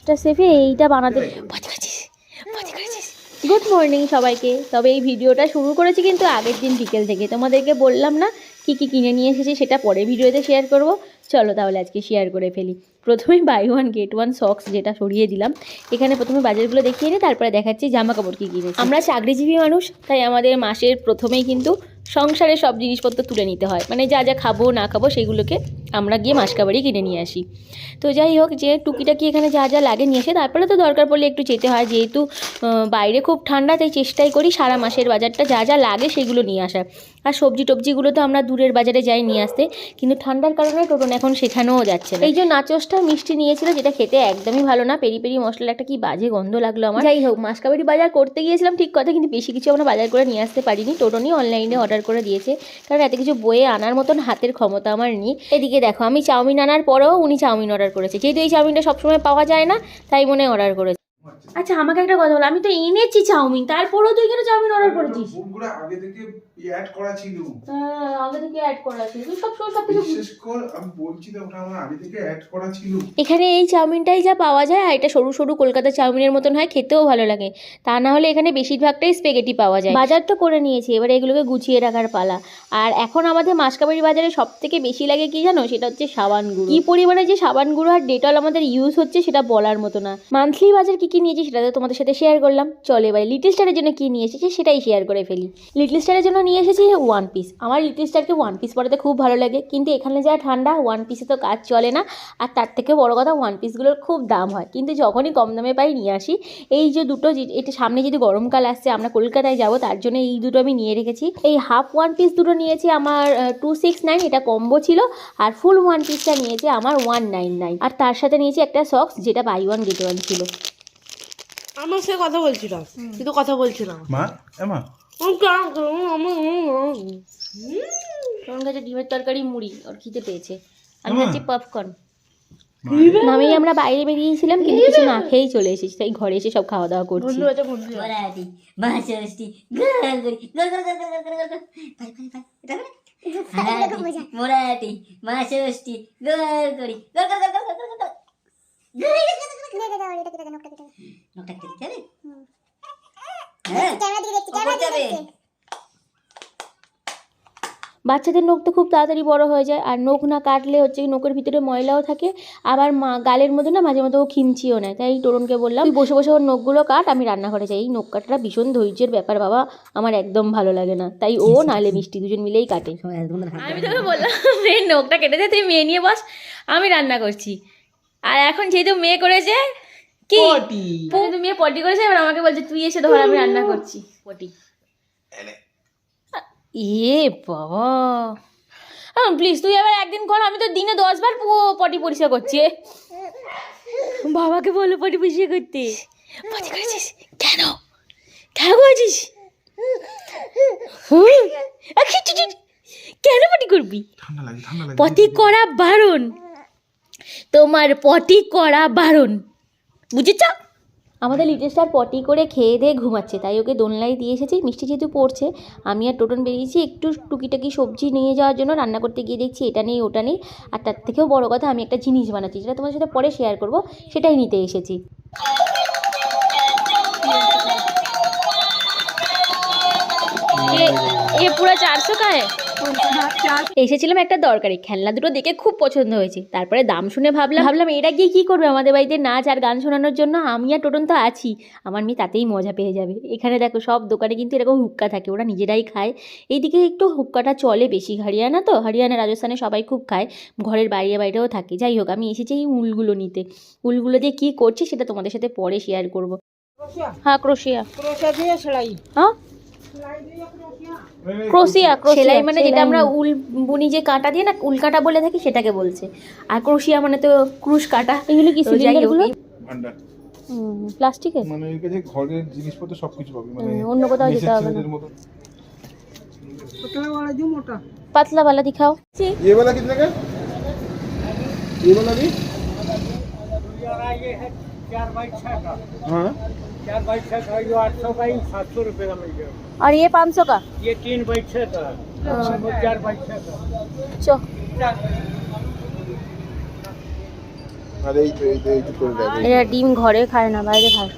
Master সেফে এইটা বানাতে good morning সবাইকে। তবে এই ভিডিওটা শুরু করেছি কিন্তু আগের দিন বিকেল থেকে। তোমাদেরকে বললাম না, কি কি কিনে নিয়ে এসেছি সেটা পরে ভিডিওতে শেয়ার করব। চলো তাহলে আজকে শেয়ার করে ফেলি। প্রথমে buy one get one socks যেটা সরিয়ে দিলাম। এখানে প্রথমে বাজারগুলো দেখিয়ে নিই তারপরে দেখাচ্ছি জামা কাপড় কী কিনেছি। আমরা চাকরিজীবী মানুষ, তাই আমাদের মাসের প্রথমেই কিন্তু সংসারে সব জিনিসপত্র তুলে নিতে হয়। মানে যা যা খাব না খাব সেগুলোকে আমরা গিয়ে মাসকাবারি কিনে নিয়ে আসি। তো যাই হোক যে টুকিটাকি এখানে যা যা লাগে নিয়ে এসে তারপরে তো দরকার পড়লে একটু যেতে হয়। যেহেতু বাইরে খুব ঠান্ডা তাই চেষ্টাই করি সারা মাসের বাজারটা যা যা লাগে সেগুলো নিয়ে আসার। আর সবজি টবজিগুলো তো আমরা দূরের বাজারে যাই নিয়ে আসতে কিন্তু ঠান্ডার কারণে টোটন এখন সেখানেও যাচ্ছে না। এই যে নাচসটা মিষ্টি নিয়েছিল যেটা খেতে একদমই ভালো না পেরি পেরি মশলার একটা কি বাজে গন্ধ লাগল আমার। যাই হোক মাসকাবারি বাজার করতে গিয়েছিলাম ঠিক কথা কিন্তু বেশি কিছু আমরা বাজার করে নিয়ে আসতে পারিনি। টোটনই অনলাইনে অর্ডার করে দিয়েছে। কারণ এত কিছু বইয়ে আনার মতন হাতের ক্ষমতা আমার নেই। এদিকে দেখো, আমি চাউমিন আনার পরেও উনি চাউমিন অর্ডার করেছে। যেহেতু এই চাউমিনটা সবসময় পাওয়া যায় না, তাই মনে অর্ডার করেছে। আচ্ছা আমাকে একটা কথা বল আমি তো এনেছি চাউমিন তারপরেও তুই কেন চাউমিন অর্ডার করেছিস? বুটগুলো আগে থেকে অ্যাড করা ছিল। হ্যাঁ আগে থেকে অ্যাড করা আছে তুই সব সব কিছু বিশেষ করে আমি বলছি তো ওটা আমার আগে থেকে অ্যাড করা ছিল। এখানে এই চাউমিনটাই যা পাওয়া যায় আর এটা সরু সরু কলকাতা চাউমিনের মতন হয় খেতেও ভালো লাগে। তা না হলে এখানে বেশিরভাগটাই স্পেগেটি পাওয়া যায়। বাজার তো করে নিয়েছি এবার এগুলোকে গুছিয়ে রাখার পালা। আর এখন আমাদের মাসকাবাড়ি বাজারে সব থেকে বেশি লাগে কি জানো? সেটা হচ্ছে সাবান গুঁড়ো। কি পরিমাণে যে সাবান গুঁড়ো আর ডেটল আমাদের ইউজ হচ্ছে সেটা বলার মতো না। মান্থলি বাজার কি কি নিয়েছি সেটা তো তোমাদের সাথে শেয়ার করলাম। চলে এবার লিটল স্টারের জন্য কী নিয়ে এসেছি সেটাই শেয়ার করে ফেলি। লিটল স্টারের জন্য নিয়ে এসেছি ওয়ান পিস আমার লিটল স্টারকে ওয়ান পিস পরাতে খুব ভালো লাগে। কিন্তু এখানে যা ঠান্ডা ওয়ান পিসে তো কাজ চলে না। আর তার থেকে বড় কথা ওয়ান পিসগুলোর খুব দাম হয়। কিন্তু যখনই কম দামে পাই নিয়ে আসি। এই যে দুটো এটা সামনে যদি গরমকাল আসছে, আমরা কলকাতায় যাব, তার জন্য এই দুটো আমি নিয়ে রেখেছি। এই হাফ ওয়ান পিস দুটো নিয়েছি, আমার টু সিক্স নাইন এটা কম্বো ছিল। আর ফুল ওয়ান পিসটা নিয়েছে, আমার ওয়ান নাইন নাইন আর তার সাথে নিয়েছি একটা সক্স যেটা বাই ওয়ান গেট ওয়ান ছিল। আমার সে কথা বলছিলাম কিন্তু কথা বলছিলাম মা এমা কাছে ডিমের তরকারি মুড়ি ওর খিদে পেয়েছে আমি হচ্ছে পপকর্ন নামেই আমরা বাইরে বেরিয়েছিলাম কিন্তু কিছু না খেয়েই চলে এসেছি তাই ঘরে এসে সব খাওয়া দাওয়া করছি গল করে গল গল গল গল হ্যাঁ বাচ্চাদের নখ তো খুব তাড়াতাড়ি বড় হয়ে যায় আর নখ না কাটলে হচ্ছে নখের ভিতরে ময়লাও থাকে আবার মা গালের মধ্যে না মাঝে মধ্যে ও খিমচিও নেয় তাই তরুণকে বললাম বসে বসে ওর নখগুলো কাট আমি রান্নাঘরে যাই এই নখ কাটাটা ভীষণ ধৈর্যের ব্যাপার বাবা আমার একদম ভালো লাগে না তাই ও নাহলে মিষ্টি দুজন মিলেই কাটে আমি তোকে বললাম এই নখটা কেটে দে তুই মেয়ে নিয়ে বস আমি রান্না করছি আর এখন যেহেতু মেয়ে করেছে কি? যেহেতু মেয়ে পটি করেছে এবার আমাকে বলছে তুই এসে ধর আমি রান্না করছি। পটি। এ বাবা। প্লিজ তুই এবার একদিন কর আমি তো দিনে দশবার পু- পটি পরিষ্কার করছি। বাবাকে বলো পটি পরিষ্কার করতে। পটি করেছিস? কেন? কেন করেছিস? কেন পটি করবি? ঠান্ডা লাগে ঠান্ডা লাগে। পটি করা বারণ। তোমার পটি করা বারণ। বুঝেছ? আমাদের লিটল স্টার পটি করে খেয়ে দিয়ে ঘুমাচ্ছে, তাই ওকে দোলনায় দিয়ে এসেছি, মিষ্টি যেহেতু পড়ছে, আমি আর টোটন বেরিয়েছি, একটু টুকিটাকি সবজি নিয়ে যাওয়ার জন্য রান্না করতে গিয়ে দেখছি এটা নেই, ওটা নেই, আর তার থেকেও বড় কথা, আমি একটা জিনিস বানাচ্ছি, যেটা তোমার সাথে পরে শেয়ার করব, সেটাই নিতে এসেছি। এ পুরো চারশো কায় এসেছিলাম একটা দরকারি খেলনা দুটো দেখে খুব পছন্দ হয়েছে। তারপরে দাম শুনে ভাবলাম ভাবলাম এরা গিয়ে কী করবে? আমাদের বাড়িতে নাচ আর গান শোনানোর জন্য আমি আর টোটন তো আছি। আমার মেয়ে তাতেই মজা পেয়ে যাবে। এখানে দেখো সব দোকানে কিন্তু এরকম হুক্কা থাকে ওরা নিজেরাই খায়। এইদিকে একটু হুক্কাটা চলে বেশি। হরিয়ানা তো? হরিয়ানা রাজস্থানে সবাই খুব খায়। ঘরের বাইরে বাইরেও থাকে। যাই হোক আমি এসেছি এই উলগুলো নিতে। উলগুলো দিয়ে কী করছি সেটা তোমাদের সাথে পরে শেয়ার করব। হ্যাঁ ক্রোশিয়া। ক্রোশা দিয়ে সেলাই। হ্যাঁ? ক্রোশিয়া সেলাই মানে যেটা আমরা উল বুনি যে কাঁটা দিয়ে না উল কাঁটা বলে থাকি সেটাকে বলছে আর ক্রোশিয়া মানে তো ক্রুশ কাঁটা এগুলো কি সিলিন্ডারগুলো ভান্ডার প্লাস্টিকের মানে এর কাছে ঘরের জিনিসপত্র সবকিছু পাবি মানে হুম, অন্য কোথাও যেতে হবে না। মেসের মতো পতলা वाला जो मोटा পাতলা वाला दिखाओ ये वाला कितने का ये वाला भी ये है चार बाई छः का हाँ चार बाई छः का जो आठ सौ का ही सात सौ रुपये का मिल जाएगा और ये पाँच सौ का ये तीन बाई छः का है वो चार बाई छः का चो আর এই তো এই তো এই তো করে দেয় এরা ডিম ঘরে খায় না বাইরে খায়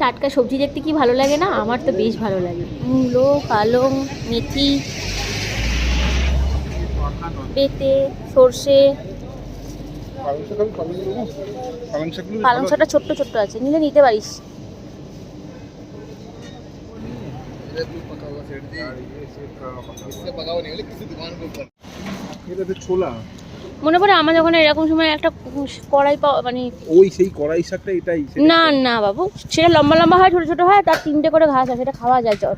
টাটকা সবজি দেখতে কি ভালো লাগে না আমার তো বেশ ভালো লাগে মূলো পালং মেথি পেঁপে সর্ষে। পালং শাকটা ছোট্ট ছোট্ট আছে নিলে নিতে পারিস। ছোলা মনে পড়ে এরকম সময় একটা কড়াই পাওয়া মানে ওই সেই কড়াই শাকটা এটাই না না বাবু সেটা লম্বা লম্বা হয় ছোট ছোট হয় তার তিনটে করে ঘাস আছে সেটা খাওয়া যায় চট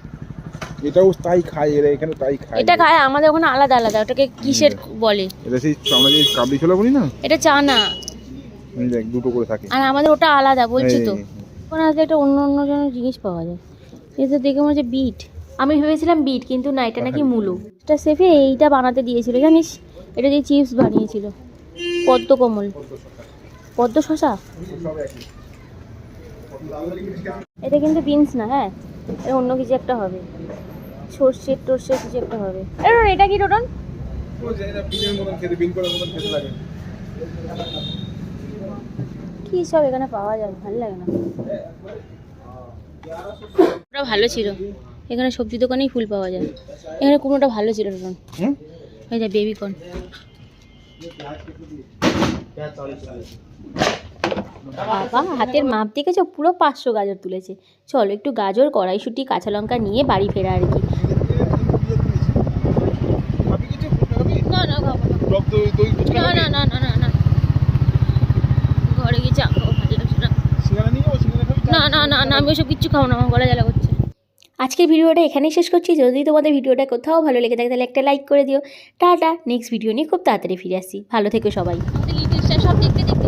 এটাও তাই খায় এরা এখানে তাই খায়। এটা খায় আমাদের ওখানে আলাদা আলাদা ওটাকে কিসের বলে? এটা সেই আমরা যে কাবলি ছোলা বলি না? এটা চানা। এই দেখ দুটো করে থাকে। আর আমাদের ওটা আলাদা বলছি তো। ওখানে আসলে একটা অন্য অন্য জনের জিনিস পাওয়া যায়। এটা দেখে মনে হচ্ছে বিট। আমি ভেবেছিলাম বিট কিন্তু না এটা নাকি মুলো। এটা সেফে এইটা বানাতে দিয়েছিল জানিস? এটা দিয়ে চিপস বানিয়েছিল। পদ্ম কমল। পদ্ম শশা? এটা কিন্তু বিনস না হ্যাঁ? এটা অন্য কিছু একটা হবে। সর্ষের টর্ষের কিছু একটা হবে। এটা কি টোটন ও জানি না বিনের মতন খেতে বিন করার মতন খেতে লাগে। কি সব এখানে পাওয়া যায় ভালো লাগে না। ওটা ভালো ছিল। এখানে সবজি দোকানেই ফুল পাওয়া যায়। এখানে কুমড়োটা ভালো ছিল হুম? এই যে বেবি কর্ন। বাবা হাতের মাপ দেখেছ? পুরো পাঁচশো গাজর তুলেছে। চলো একটু গাজর কড়াইশুটি কাঁচা লঙ্কা নিয়ে বাড়ি ফেরা আর কি। না না না। না ঘরে গিয়ে চা খাব আমি ওসব কিচ্ছু খাব না আমার গলা জ্বালা করছে। আজকের ভিডিওটা এখানেই শেষ করছি। যদি তোমাদের ভিডিওটা কোথাও ভালো লেগে থাকে তাহলে একটা লাইক করে দিও। টাটা নেক্সট ভিডিও নিয়ে খুব তাড়াতাড়ি ফিরে আসি ভালো থেকো সবাই। সব দেখতে দেখতে